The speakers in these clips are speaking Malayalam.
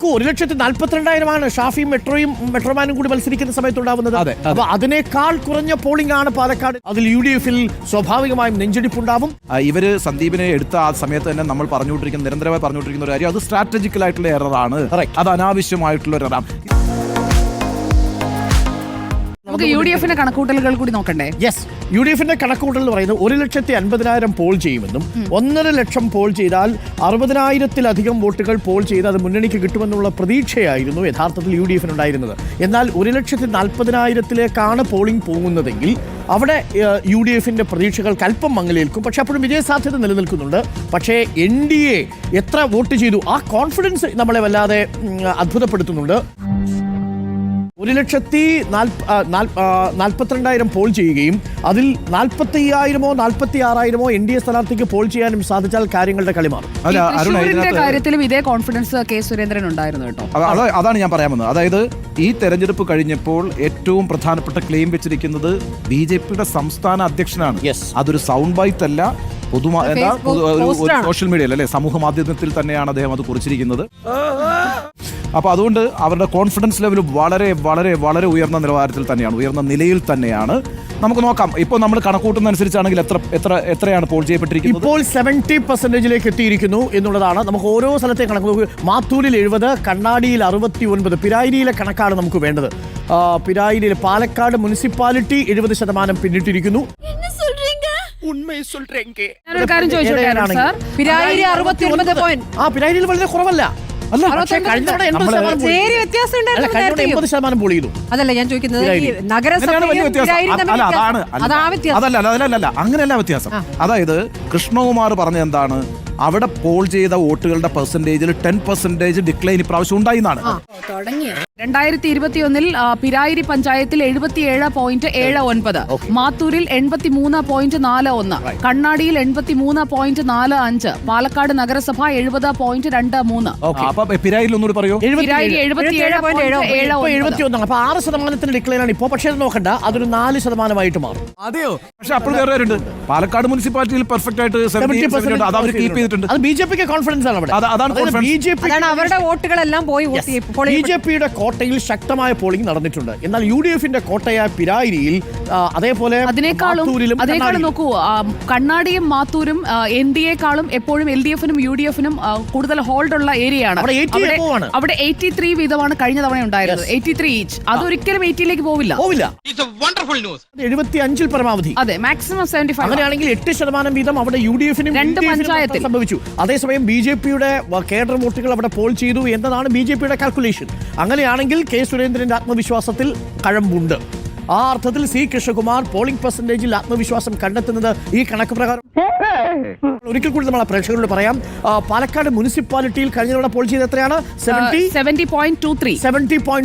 നോക്കൂ ഒരു ലക്ഷത്തി നാല്പത്തിരണ്ടായിരമാണ് ഷാഫി മെട്രോയും മെട്രോമാനും കൂടി മത്സരിക്കുന്ന സമയത്തുണ്ടാവുന്നത്. അപ്പൊ അതിനേക്കാൾ കുറഞ്ഞ പോളിംഗ് ആണ് പാലക്കാട്. അതിൽ യു ഡി എഫിൽ സ്വാഭാവികമായും നെഞ്ചെടുപ്പുണ്ടാവും. ഇവർ സന്ദീപിനെ എടുത്ത ആ സമയത്ത് തന്നെ നമ്മൾ പറഞ്ഞുകൊണ്ടിരിക്കുന്ന നിരന്തരമായി പറഞ്ഞുകൊണ്ടിരിക്കുന്ന ഒരു കാര്യം അത് സ്ട്രാറ്റജിക്കൽ ആയിട്ടുള്ള എററാണ് അത് അനാവശ്യമായിട്ടുള്ള ഒരു എററാണ് നമുക്ക് യു ഡി എഫിന്റെ കണക്കൂട്ടലുകൾ കൂടി നോക്കണ്ടേ? യെസ് യു ഡി എഫിന്റെ കണക്കൂട്ടൽ എന്ന് പറയുന്നത് ഒരു ലക്ഷത്തി അൻപതിനായിരം പോൾ ചെയ്യുമെന്നും ഒന്നര ലക്ഷം പോൾ ചെയ്താൽ അറുപതിനായിരത്തിലധികം വോട്ടുകൾ പോൾ ചെയ്ത് അത് മുന്നണിക്ക് കിട്ടുമെന്നുള്ള പ്രതീക്ഷയായിരുന്നു യഥാർത്ഥത്തിൽ യു ഡി എഫിനുണ്ടായിരുന്നത്. എന്നാൽ ഒരു ലക്ഷത്തി നാൽപ്പതിനായിരത്തിലേക്കാണ് പോളിംഗ് പോകുന്നതെങ്കിൽ അവിടെ യു ഡി എഫിന്റെ പ്രതീക്ഷകൾക്ക് അല്പം മങ്ങലേൽക്കും. പക്ഷെ അപ്പോഴും വിജയ സാധ്യത നിലനിൽക്കുന്നുണ്ട്. പക്ഷേ എൻ ഡി എ എത്ര വോട്ട് ചെയ്തു ആ കോൺഫിഡൻസ് നമ്മളെ വല്ലാതെ അത്ഭുതപ്പെടുത്തുന്നുണ്ട്. ഒരു ലക്ഷത്തി നാൽപ്പത്തിരണ്ടായിരം പോൾ ചെയ്യുകയും അതിൽ നാൽപ്പത്തി അയ്യായിരമോ നാൽപ്പത്തി ആറായിരമോ എൻ ഡി എ സ്ഥാനാർത്ഥിക്ക് പോൾ ചെയ്യാനും സാധിച്ചാൽ കാര്യങ്ങളുടെ കളി മാറും. കാര്യത്തിലും ഇതേ കോൺഫിഡൻസ് കെ സുരേന്ദ്രൻ ഉണ്ടായിരുന്നു കേട്ടോ. അതാണ് ഞാൻ പറയാൻ വന്നത്. അതായത് ഈ തെരഞ്ഞെടുപ്പ് കഴിഞ്ഞപ്പോൾ ഏറ്റവും പ്രധാനപ്പെട്ട ക്ലെയിം വെച്ചിരിക്കുന്നത് ബി ജെ പിയുടെ സംസ്ഥാന അധ്യക്ഷനാണ്. Yes. അതൊരു സൗണ്ട് ബൈറ്റ് അല്ല പൊതുമാ. സോഷ്യൽ മീഡിയയിൽ അല്ലെ സമൂഹ മാധ്യമത്തിൽ തന്നെയാണ് അദ്ദേഹം അത് കുറിച്ചിരിക്കുന്നത്. അപ്പൊ അതുകൊണ്ട് അവരുടെ കോൺഫിഡൻസ് ലെവൽ വളരെ വളരെ വളരെ ഉയർന്ന നിലവാരത്തിൽ തന്നെയാണ് ഉയർന്ന നിലയിൽ തന്നെയാണ്. നമുക്ക് നോക്കാം. ഇപ്പോൾ നമ്മൾ കണക്കൂട്ടുന്ന അനുസരിച്ചാണെങ്കിൽ എത്ര എത്ര എത്രയാണ് പോൾ ചെയ്യപ്പെട്ടിരിക്കുന്നത്? ഇപ്പോൾ സെവന്റി പെർസെന്റേജിലേക്ക് എത്തിയിരിക്കുന്നു എന്നുള്ളതാണ്. നമുക്ക് ഓരോ സ്ഥലത്തെ കണക്ക് മാത്തൂരിൽ എഴുപത് കണ്ണാടിയിൽ അറുപത്തി ഒൻപത് പിരായിരിയിലെ കണക്കാണ് നമുക്ക് വേണ്ടത്. പിരായിരിയിലെ പിരായിരിയിൽ പാലക്കാട് മുനിസിപ്പാലിറ്റി എഴുപത് ശതമാനം പിന്നിട്ടിരിക്കുന്നു. ഉണ്മയെ കാര്യം ചോദിച്ചോട്ടെ അരുൺ സാർ. പിരായിരി അറുപത്തി ഒൻപത് പോയിന്റ് ആ പിരായിരിയിൽ വളരെ കുറവല്ല. അല്ല പക്ഷേ കഴിഞ്ഞ തവണ എൺപത് നമ്മൾ ശതമാനം പോൾ ചേരി വ്യത്യാസം അല്ല ഉണ്ടായിരുന്നു കഴിഞ്ഞ തവണ നേരത്തെയും. എൺപത് ശതമാനം പോൾ ചെയ്തു അതല്ല ഞാൻ ചോദിക്കുന്നത് ഈ നഗരസഭയും വ്യത്യാസം അ- അല്ല വ്യത്യാസം. അതാണ് അല്ല. വ്യത്യാസം അതല്ല അതല്ല അല്ല അങ്ങനെയല്ല വ്യത്യാസം അതായത് കൃഷ്ണകുമാർ പറഞ്ഞ എന്താണ് അവിടെ പോൾ ചെയ്ത വോട്ടുകളുടെ പെർസെന്റേജിൽ ടെൻ പെർസെന്റേജ് ഡിക്ലൈൻ ഇപ്രാവശ്യം ഉണ്ടായി എന്നാണ് രണ്ടായിരത്തി ഇരുപത്തിയൊന്നിൽ ഒന്നിൽ പിരായിരി പഞ്ചായത്തിൽ എഴുപത്തിയേഴ് പോയിന്റ് ഏഴ് ഒൻപത് മാത്തൂരിൽ എൺപത്തി മൂന്ന് പോയിന്റ് നാല് ഒന്ന് കണ്ണാടിയിൽ എൺപത്തി മൂന്ന് പോയിന്റ് നാല് അഞ്ച് പാലക്കാട് നഗരസഭ എഴുപത് പോയിന്റ് രണ്ട് മൂന്ന്. അപ്പൊ ആറ് ശതമാനത്തിന് ഡിക്ലൈൻ ആണ് ഇപ്പോ. പക്ഷേ നോക്കണ്ട അതൊരു നാല് ശതമാനമായിട്ട് മാറും. അതെയോ? പക്ഷെ അപ്പോൾ പാലക്കാട് മുനിസിപ്പാലിറ്റിയിൽ പെർഫെക്റ്റ് ആയിട്ട് 70, 70 അത് അവർ കീപ്പ് ചെയ്തിട്ടുണ്ട് അത് ബി ജെ പിക്ക് കോൺഫിഡൻസ് ആണ് അവിടെ. അതാണ്. ബി ജെ പി അതാണ് അവരുടെ വോട്ടുകളെല്ലാം പോയി ബി ജെ പിയുടെ കോട്ടയിൽ ശക്തമായ പോളിംഗ് നടന്നിട്ടുണ്ട്. എന്നാൽ യു ഡി എഫിന്റെ കോട്ടയായ പിരായിരിയിൽ അതേപോലെ അതിനേക്കാളും അതിനേക്കാളും. നോക്കൂ കണ്ണാടിയും മാത്തൂരും എൻ ഡി എക്കാളും എപ്പോഴും എൽ ഡി എഫിനും യു ഡി എഫിനും കൂടുതൽ ഹോൾഡ് ഉള്ള ഏരിയയാണ്. അവിടെ 80 ആണ്. അവിടെ എയ്റ്റി ത്രീ വീതമാണ് കഴിഞ്ഞ തവണ ഉണ്ടായിരുന്നത്. എയ്റ്റി ത്രീ ഈച്ച് അതൊരിക്കലും എയ്റ്റിയിലേക്ക് പോവില്ല. പോവില്ല. എഴുപത്തി അഞ്ചിൽ പരമാവധി. അതെ മാക്സിമം സെവന്റി ഫൈവ് അങ്ങനെയാണെങ്കിൽ എട്ട് ശതമാനം വീതം അവിടെ യു ഡി എഫിനും രണ്ട് പഞ്ചായത്തിൽ. സംഭവിച്ചു. അതേസമയം ബി ജെ പിയുടെ കേഡർ വോട്ടുകൾ അവിടെ പോൾ ചെയ്തു എന്നതാണ് ബി ജെ പിയുടെ കാൽക്കുലേഷൻ അങ്ങനെയാണെങ്കിൽ കെ സുരേന്ദ്രന്റെ ആത്മവിശ്വാസത്തിൽ കഴമ്പുണ്ട്. ആ അർത്ഥത്തിൽ സി കൃഷ്ണകുമാർ പോളിംഗ് പെർസെന്റേജിൽ ആത്മവിശ്വാസം കണ്ടെത്തുന്നത് ഈ കണക്ക് പ്രകാരം ഒരിക്കൽ കൂടി നമ്മൾ പ്രേക്ഷകരോട് പറയാം. പാലക്കാട് മുനിസിപ്പാലിറ്റിയിൽ കഴിഞ്ഞ തവണ പോൾ ചെയ്ത് എത്രയാണ്? സെവന്റി പോയിന്റ്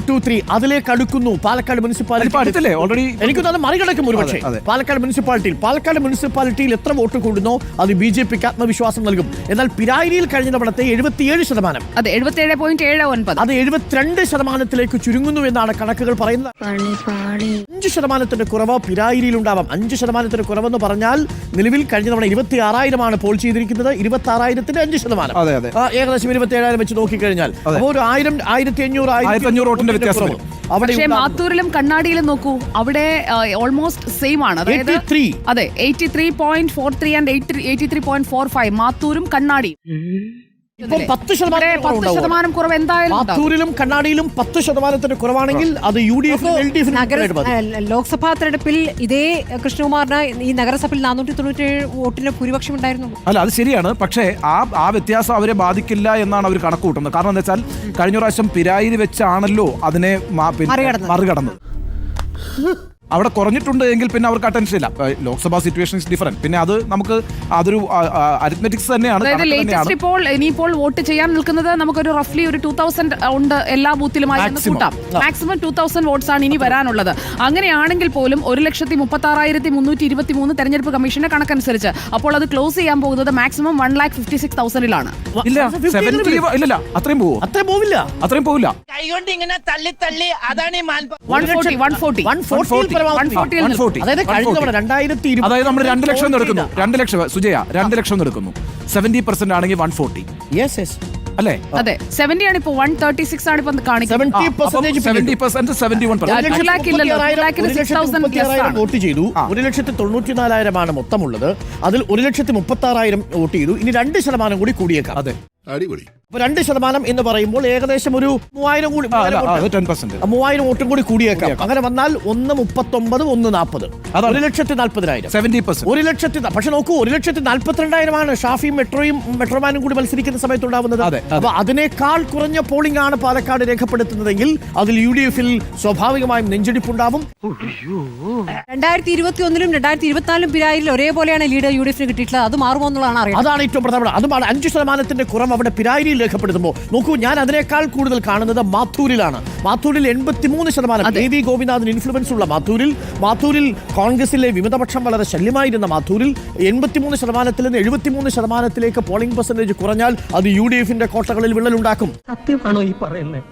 ടു ത്രീ അതിലേക്ക് അടുക്കുന്നു പാലക്കാട് മുനിസിപ്പാലിറ്റി. ഓൾറെഡി എനിക്ക് അത് മറികടക്കും ഒരുപക്ഷെ. പാലക്കാട് മുനിസിപ്പാലിറ്റിയിൽ. പാലക്കാട് മുനിസിപ്പാലിറ്റിയിൽ എത്ര വോട്ട് കൂടുന്നോ അത് ബി ജെ പിക്ക് ആത്മവിശ്വാസം നൽകും. എന്നാൽ പിരായിരിയിൽ കഴിഞ്ഞ തവണത്തെ എഴുപത്തിയേഴ് ശതമാനം. അതെ എഴുപത്തിയേഴ് പോയിന്റ് ഏഴ് ഒൻപത്. അത് എഴുപത്തിരണ്ട് ശതമാനത്തിലേക്ക് ചുരുങ്ങുന്നു എന്നാണ് കണക്കുകൾ പറയുന്നത്. അഞ്ച് ശതമാനത്തിന്റെ കുറവ് പിരായിരിയിൽ ഉണ്ടാവാം അഞ്ച് ശതമാനത്തിന്റെ കുറവെന്ന് പറഞ്ഞാൽ നിലവിൽ കഴിഞ്ഞ തവണ ഇരുപത്തി ആറായിരമാണ് പോൾ ചെയ്തിരിക്കുന്നത് ഇരുപത്തി ആറായിരത്തിന്റെ അഞ്ച് ശതമാനം. അതെ, അതെ. ഏകദേശം ഇരുപത്തി ഏഴായിരം വെച്ച് നോക്കിക്കഴിഞ്ഞാൽ. അപ്പോൾ ഒരു ആയിരം ആയിരത്തി അഞ്ഞൂറ് 1500 വോട്ടിന്റെ വ്യത്യാസം പക്ഷേ മാത്തൂരിലും കണ്ണാടിയിലും നോക്കൂ അവിടെ ഓൾമോസ്റ്റ് സെയിം ആണ്. അതായത് 83. അതെ eighty three point four three and eighty three point four five മാത്തൂരും കണ്ണാടിയും. ഇപ്പോൾ പത്ത് ശതമാനം പത്ത്. ശതമാനം കുറവ് എന്തായാലും മാത്തൂരിലും കണ്ണാടിയിലും പത്ത് ശതമാനത്തിന്റെ കുറവാണെങ്കിൽ അത് U D F L D Lok Sabha തെരഞ്ഞെടുപ്പിൽ ഇതേ കൃഷ്ണകുമാറിന് ഈ നഗരസഭയിൽ നാനൂറ്റി തൊണ്ണൂറ്റേഴ് വോട്ടിന് ഭൂരിപക്ഷം ഉണ്ടായിരുന്നു. അല്ല അത് ശരിയാണ്. പക്ഷേ ആ ആ വ്യത്യാസം അവരെ ബാധിക്കില്ല എന്നാണ് അവർ കണക്ക് കൂട്ടുന്നത് കാരണം എന്താ വെച്ചാൽ കഴിഞ്ഞ പ്രാവശ്യം പിരായിൽ വെച്ചാണല്ലോ അതിനെ മറികടന്നത്. അവിടെ കുറഞ്ഞിട്ടുണ്ട് എങ്കിൽ പിന്നെ അവർക്ക് അറ്റൻഷൻ ഇല്ല. ലോക്സഭാ സിറ്റുവേഷൻ ഇസ് ഡിഫറെന്റ് പിന്നെ അത് നമുക്ക് അതൊരു അരിത്മെറ്റിക്സ് തന്നെയാണ് ലേറ്റസ്റ്റ് ഇപ്പോൾ ഇനിയിപ്പോൾ വോട്ട് ചെയ്യാൻ നിൽക്കുന്നത് നമുക്കൊരു റഫ്ലി ഒരു ടൂ തൗസൻഡ് ഉണ്ട് എല്ലാ ബൂത്തിലും കൂട്ടാം. മാക്സിമം ടൂ തൗസൻഡ് വോട്ട്സ് ആണ് ഇനി വരാനുള്ളത്. അങ്ങനെയാണെങ്കിൽ പോലും ഒരു ലക്ഷത്തി മുപ്പത്തി ആറായിരത്തി മുന്നൂറ്റി ഇരുപത്തി മൂന്ന് തെരഞ്ഞെടുപ്പ് കമ്മീഷന്റെ കണക്കനുസരിച്ച് അപ്പോൾ അത് ക്ലോസ് ചെയ്യാൻ പോകുന്നത് maximum one lakh fifty six തൗസൻഡിലാണ് ഇല്ല അത് 50 ഇല്ലല്ല അത്രയും പോവോ? അത്ര പോവില്ല. അത്രയും പോവില്ല. കൈകൊണ്ട് ഇങ്ങനെ തള്ളി തള്ളി അതാണ് ഈ Malpe one forty one forty one ഫോർട്ടിയിൽ പരമാവധി. 140 140. അതായത് കഴിഞ്ഞ തവണ രണ്ടായിരത്തി ഇരുപത് അതായത് നമ്മൾ രണ്ട് ലക്ഷം എടുക്കുന്നു. രണ്ട് ലക്ഷം സുജയ രണ്ട് ലക്ഷം എടുക്കുന്നു. സെവന്റി പെർസെന്റ് ആണെങ്കിൽ വൺ ഫോർട്ടി യെസ് യെസ് അല്ലേ? അതെ. സെവന്റി ആണ് ഇപ്പൊ വൺ തേർട്ടി സിക്സ് ആണ് ഇപ്പൊ കാണിക്കുന്നത് ഒരു ലക്ഷം ഇല്ലല്ലോ. ഒരു 6,000 ആണ്. വോട്ട് ചെയ്തു. ഒരു ലക്ഷത്തി തൊണ്ണൂറ്റിനാലായിരമാണ് മൊത്തമുള്ളത്. അതിൽ ഒരു ലക്ഷത്തി മുപ്പത്തി ആറായിരം വോട്ട് ചെയ്തു. ഇനി രണ്ട് ശതമാനം കൂടി കൂടിയേക്കാം. അതെ. അടിപൊളി. രണ്ട് ശതമാനം എന്ന് പറയുമ്പോൾ ഏകദേശം ഒരു മൂവായിരം കൂടി മൂവായിരം വോട്ട്. കൂടി കൂടിയേക്കാം. അങ്ങനെ വന്നാൽ ഒന്ന് മുപ്പത്തൊമ്പത് ഒന്ന് നാൽപ്പത്. ഒരു ലക്ഷത്തി നാൽപ്പതിനായിരം. സെവന്റി പെർസെന്റ് ഒരു ലക്ഷത്തി പക്ഷെ നോക്കൂ ഒരു ലക്ഷത്തി നാൽപ്പത്തിരണ്ടായിരമാണ് ഷാഫിയും മെട്രോയും മെട്രോമാനും കൂടി മത്സരിക്കുന്ന സമയത്ത് ഉണ്ടാവുന്നത് അതെ, അതെ. അപ്പൊ അതിനേക്കാൾ കുറഞ്ഞ പോളിംഗ് ആണ് പാലക്കാട് രേഖപ്പെടുത്തുന്നതെങ്കിൽ അതിൽ യു ഡി എഫിൽ സ്വാഭാവികമായും നെഞ്ചിടിപ്പുണ്ടാവും. രണ്ടായിരത്തി ഇരുപത്തി ഒന്നിലും രണ്ടായിരത്തി ഇരുപത്തിനാലിലും പിരായിൽ ഒരേപോലെയാണ് ലീഡർ യു ഡി എഫിന് കിട്ടിയിട്ടുള്ളത്. അത് മാറുമോ എന്നുള്ളതാണ് അറിയാം അതാണ് ഏറ്റവും പ്രധാനം അതുമാണ് അഞ്ച് ശതമാനത്തിന്റെ കുറവ് അവിടെ പിരായിരിയിൽ രേഖപ്പെടുത്തുമ്പോൾ നോക്കൂ ഞാൻ അതിനേക്കാൾ കൂടുതൽ കാണുന്നത് മാത്തൂരിലാണ്. മാത്തൂരിൽ എൺപത്തിമൂന്ന് ശതമാനം എ വി ഗോപിനാഥിന് ഇൻഫ്ലുവൻസ് ഉള്ള മാത്തൂരിൽ. മാത്തൂരിൽ കോൺഗ്രസിലെ വിമതപക്ഷം വളരെ ശല്യമായിരുന്ന മാത്തൂരിൽ എൺപത്തിമൂന്ന് ശതമാനത്തിൽ നിന്ന് എഴുപത്തിമൂന്ന് ശതമാനത്തിലേക്ക് പോളിംഗ് പെർസെന്റേജ് കുറഞ്ഞാൽ അത് യു ഡി എഫിന്റെ കോട്ടകളിൽ വിള്ളലുണ്ടാക്കും. സത്യമാണോ ഈ പറയുന്നത്?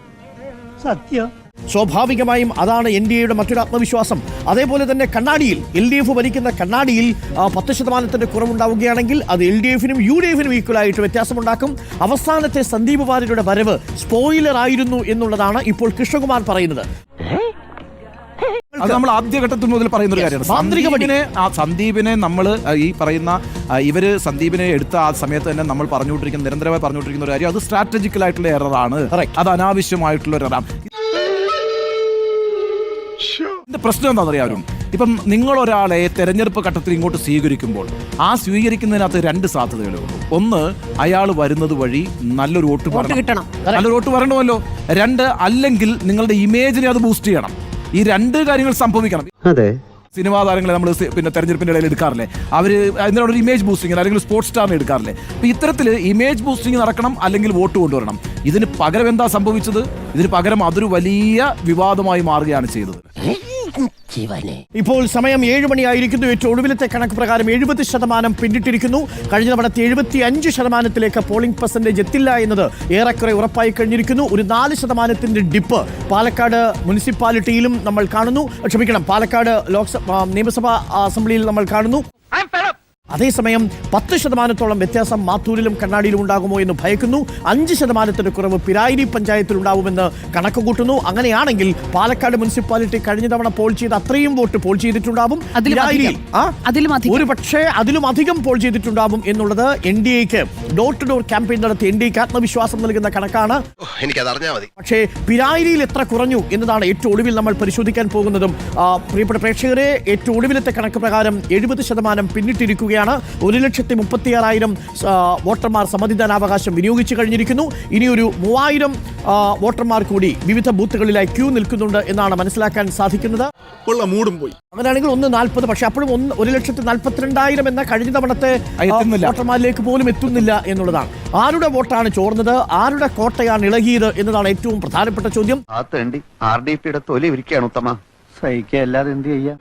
സത്യം. സ്വാഭാവികമായും അതാണ് എൻ ഡി എയുടെ മറ്റൊരു ആത്മവിശ്വാസം. അതേപോലെ തന്നെ കണ്ണാടിയിൽ എൽ ഡി എഫ് ഭരിക്കുന്ന കണ്ണാടിയിൽ പത്ത് ശതമാനത്തിന്റെ കുറവുണ്ടാവുകയാണെങ്കിൽ അത് എൽ ഡി എഫിനും യു ഡി എഫിനും ഈക്വലായിട്ട് വ്യത്യാസമുണ്ടാക്കും. അവസാനത്തെ സന്ദീപ് വാര്യരുടെ വരവ് സ്പോയിലർ ആയിരുന്നു എന്നുള്ളതാണ് ഇപ്പോൾ കൃഷ്ണകുമാർ പറയുന്നത്. അത് നമ്മൾ ആദ്യഘട്ടത്തിൽ മുതൽ പറയുന്ന ഒരു കാര്യമാണ്. സന്ദീപിനെ ആ സന്ദീപിനെ നമ്മൾ ഈ പറയുന്ന ഇവർ സന്ദീപിനെ എടുത്ത ആ സമയത്ത് തന്നെ നമ്മൾ പറഞ്ഞുകൊണ്ടിരിക്കുന്ന നിരന്തരമായി പറഞ്ഞുകൊണ്ടിരിക്കുന്ന ഒരു കാര്യം അത് സ്ട്രാറ്റജിക്കലായിട്ടുള്ള എററാണ് അത് അനാവശ്യമായിട്ടുള്ള ഒരു എററാണ് പ്രശ്നം എന്താണെന്ന് അറിയാം ഇപ്പം നിങ്ങളൊരാളെ തെരഞ്ഞെടുപ്പ് ഘട്ടത്തിൽ ഇങ്ങോട്ട് സ്വീകരിക്കുമ്പോൾ ആ സ്വീകരിക്കുന്നതിനകത്ത് രണ്ട് സാധ്യതകളേ ഉള്ളൂ. ഒന്ന് അയാൾ വരുന്നത് വഴി നല്ലൊരു വോട്ട്. കിട്ടണം. നല്ലൊരു വോട്ട് വരണമല്ലോ രണ്ട് അല്ലെങ്കിൽ നിങ്ങളുടെ ഇമേജിനെ അത് ബൂസ്റ്റ് ചെയ്യണം. ഈ രണ്ട് കാര്യങ്ങൾ സംഭവിക്കണം. അതെ. സിനിമാ താരങ്ങളെ നമ്മൾ പിന്നെ തെരഞ്ഞെടുപ്പിന്റെ ഇടയിൽ എടുക്കാറില്ലേ? അവർ അതിനോട് ഒരു ഇമേജ് ബൂസ്റ്റിംഗ് അല്ലെങ്കിൽ സ്പോർട്സ് സ്റ്റാറിനെ എടുക്കാറില്ലേ? അപ്പോൾ ഇത്തരത്തിൽ ഇമേജ് ബൂസ്റ്റിംഗ് നടക്കണം അല്ലെങ്കിൽ വോട്ട് കൊണ്ടുവരണം. ഇതിന് പകരം എന്താ സംഭവിച്ചത്? ഇതിന് പകരം അതൊരു വലിയ വിവാദമായി മാറുകയാണ് ചെയ്തത്. ഇപ്പോൾ സമയം ഏഴ് മണിയായിരിക്കുന്നു. ഏറ്റവും ഒടുവിലത്തെ കണക്ക് പ്രകാരം എഴുപത് ശതമാനം പിന്നിട്ടിരിക്കുന്നു. കഴിഞ്ഞ തവണത്തെ എഴുപത്തി അഞ്ച് ശതമാനത്തിലേക്ക് പോളിംഗ് പെർസെന്റേജ് എത്തില്ല എന്നത് ഏറെക്കുറെ ഉറപ്പായി കഴിഞ്ഞിരിക്കുന്നു. ഒരു നാല് ശതമാനത്തിന്റെ ഡിപ്പ് പാലക്കാട് മുനിസിപ്പാലിറ്റിയിലും നമ്മൾ കാണുന്നു. ക്ഷമിക്കണം പാലക്കാട് ലോക്സഭ നിയമസഭാ അസംബ്ലിയിൽ നമ്മൾ കാണുന്നു. അതേസമയം പത്ത് ശതമാനത്തോളം വ്യത്യാസം മാത്തൂരിലും കണ്ണാടിയിലും ഉണ്ടാകുമോ എന്ന് ഭയക്കുന്നു. അഞ്ച് ശതമാനത്തിന്റെ കുറവ് പിരായിരി പഞ്ചായത്തിൽ ഉണ്ടാവുമെന്ന് കണക്ക് കൂട്ടുന്നു അങ്ങനെയാണെങ്കിൽ പാലക്കാട് മുനിസിപ്പാലിറ്റി കഴിഞ്ഞ തവണ പോൾ ചെയ്ത് അത്രയും വോട്ട് പോൾ ചെയ്തിട്ടുണ്ടാവും. ഒരു പക്ഷേ അതിലും അധികം. പോൾ ചെയ്തിട്ടുണ്ടാവും എന്നുള്ളത് എൻ ഡി എക്ക് ഡോർ ടു ഡോർ ക്യാമ്പയിൻ നടത്തി എൻ ഡി എക്ക് ആത്മവിശ്വാസം നൽകുന്ന കണക്കാണ്. പക്ഷേ പിരായിരിയിൽ എത്ര കുറഞ്ഞു എന്നതാണ് ഏറ്റവും ഒടുവിൽ നമ്മൾ പരിശോധിക്കാൻ പോകുന്നതും. പ്രിയപ്പെട്ട പ്രേക്ഷകരെ ഏറ്റവും ഒടുവിലത്തെ കണക്ക് പ്രകാരം എഴുപത് ശതമാനം പിന്നിട്ടിരിക്കുകയാണ്. ഒരു ലക്ഷത്തി മുപ്പത്തി ആറായിരം വോട്ടർമാർ സമ്മതിദാനാവകാശം വിനിയോഗിച്ചു കഴിഞ്ഞിരിക്കുന്നു. ഇനിയൊരു മൂവായിരം വോട്ടർമാർ കൂടി വിവിധ ബൂത്തുകളിലായി ക്യൂ നിൽക്കുന്നുണ്ട് എന്നാണ് മനസ്സിലാക്കാൻ സാധിക്കുന്നത്. മൂടും പോയി. അങ്ങനെയാണെങ്കിൽ ഒന്ന് നാൽപ്പത് പക്ഷെ അപ്പോഴും ഒന്ന് ഒരു ലക്ഷത്തി നാൽപ്പത്തിരണ്ടായിരം എന്ന കഴിഞ്ഞ തവണത്തെ. വോട്ടർമാരിലേക്ക് പോലും എത്തുന്നില്ല എന്നുള്ളതാണ്. ആരുടെ വോട്ടാണ് ചോർന്നത്? ആരുടെ കോട്ടയാണ് ഇളകിയത് എന്നതാണ് ഏറ്റവും പ്രധാനപ്പെട്ട ചോദ്യം. ആ തേണ്ടി ആർ ഡി പിയുടെ തൊലി ഇരിക്കുകയാണ് ഉത്തമ. സഹിക്കുക അല്ലാതെ എന്ത് ചെയ്യാ?